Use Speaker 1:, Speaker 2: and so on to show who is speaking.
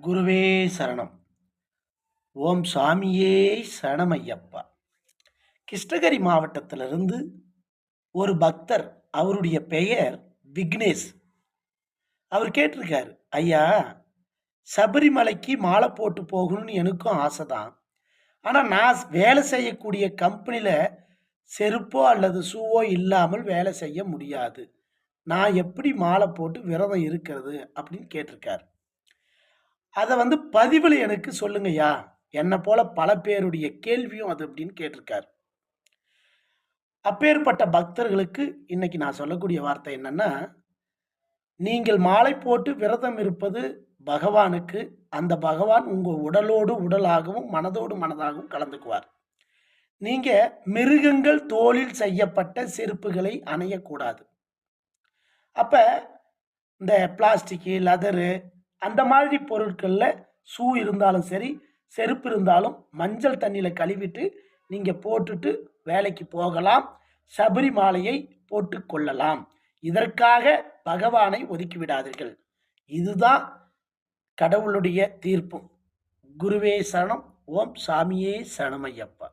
Speaker 1: குருவே சரணம். ஓம் சாமியே சரணமையப்பா. கிருஷ்ணகிரி மாவட்டத்திலிருந்து ஒரு பக்தர் அவருடைய பெயர் விக்னேஷ். அவர் கேட்டிருக்காரு ஐயா சபரிமலைக்கு மாலை போட்டு போகணும்னு எனக்கும் ஆசை தான் ஆனால் நான் வேலை செய்யக்கூடிய கம்பெனியில் செருப்போ அல்லது ஷூவோ இல்லாமல் வேலை செய்ய முடியாது. நான் எப்படி மாலை போட்டு விரதம் இருக்கிறது? அப்படின்னு கேட்டிருக்காரு. அதை வந்து பதிவில் எனக்கு சொல்லுங்கய்யா. என்னை போல பல பேருடைய கேள்வியும் அது அப்படின்னு கேட்டிருக்காரு. அப்பேற்பட்ட பக்தர்களுக்கு இன்னைக்கு நான் சொல்லக்கூடிய வார்த்தை என்னன்னா நீங்கள் மாலை போட்டு விரதம் இருப்பது பகவானுக்கு அந்த பகவான் உங்கள் உடலோடு உடலாகவும் மனதோடு மனதாகவும் கலந்துக்குவார். நீங்க மிருகங்கள் தோளில் செய்யப்பட்ட செருப்புகளை அணையக்கூடாது. அப்ப இந்த பிளாஸ்டிக்கு லெதரு அந்த மாதிரி பொருட்களில் ஷூ இருந்தாலும் சரி செருப்பு இருந்தாலும் மஞ்சள் தண்ணியில் கழுவிட்டு நீங்கள் போட்டுட்டு வேலைக்கு போகலாம். சபரிமாலையை போட்டு கொள்ளலாம். இதற்காக பகவானை ஒதுக்கி விடாதீர்கள். இதுதான் கடவுளுடைய தீர்ப்பு. குருவே சரணம். ஓம் சாமியே சரணமையப்பா